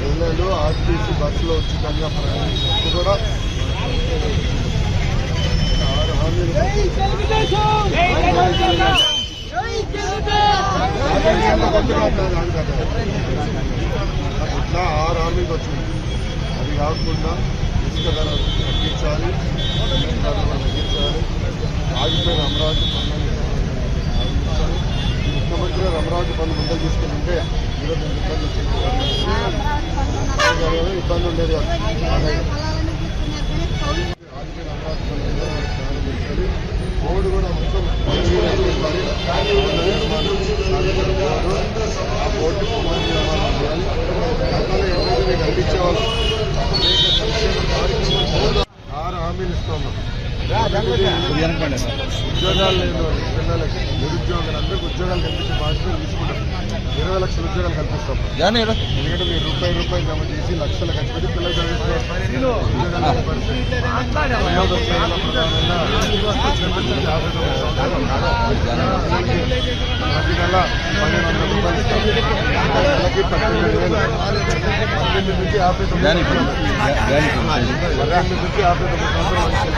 పిల్లలు ఆర్టీసీ బస్సులో వచ్చి ప్రయాణించినప్పుడు కూడా అట్లా ఆరు హామీకి వచ్చింది అది కాకుండా ఇసుక ధర తగ్గించాలి ధర తగ్గించాలి ఆగిపోయిన అమరావతి పనులను ఆగిపించాలి ముఖ్యమంత్రి గారు అమరావతి పనులు ముందరు తీసుకెళ్ళింటే ఈరోజు ఇబ్బంది వచ్చింది ఇబ్బంది ఉండేది ఆగిపోయిన అమరావతి పనులు కోవిడ్ కూడా మొత్తం ఉద్యోగాలు వాళ్ళు, పిల్లలకి నిరుద్యోగులు అందరికీ ఉద్యోగాలు కల్పించే బాధ్యత తీసుకుంటాం ఇరవై లక్షల ఉద్యోగాలు కల్పిస్తాం ఎందుకంటే మీరు రూపాయి రూపాయి జమ చేసి లక్షలు ఖర్చు పెట్టి పిల్లలు ప్రతి నెల పన్నెండు వందల రూపాయలు ఇస్తాం నెలకి పద్దెనిమిది వేలు పద్దెనిమిది నుంచి యాభై తొమ్మిది సంవత్సరాలు. పద్దెనిమిది నుంచి యాభై తొమ్మిది సంవత్సరాలు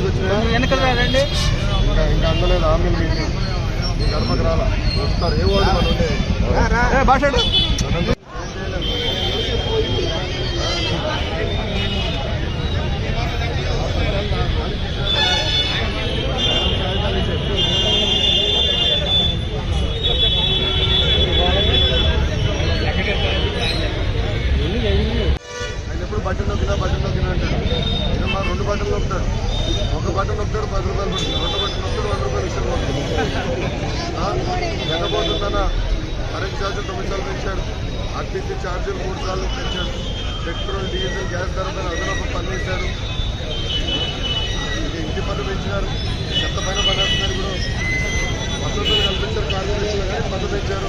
వచ్చినా? ఇంకా ఇంకా అందలేదు హామీలు మీకు మీ గడపకు రాలా వస్తారు ఏ వాళ్ళు బట్టలు నొక్కినా అంటాడు ఈయన మా రెండు బట్టలు నొక్కుతాడు ఒక బట్టలు నొక్కుతాడు పది రూపాయలు పడుతుంది. రెండు బట్టలు నొక్కుతాడు వంద రూపాయలు ఇస్తాడు ఎండబోతుందన్న కరెంట్ ఛార్జీలు తొమ్మిది సార్లు పెంచాడు అట్టించి ఛార్జీలు మూడు సార్లు పెంచాడు పెట్రోల్ డీజిల్ గ్యాస్ ధర పైన అదనపు పన్ను వేశారు. ఇంటి పన్ను పెంచినారు. చెత్త పైన పడేస్తున్నారు ఇప్పుడు వసతులు కల్పించారు కార్యదర్శులు కానీ పన్ను పెంచారు.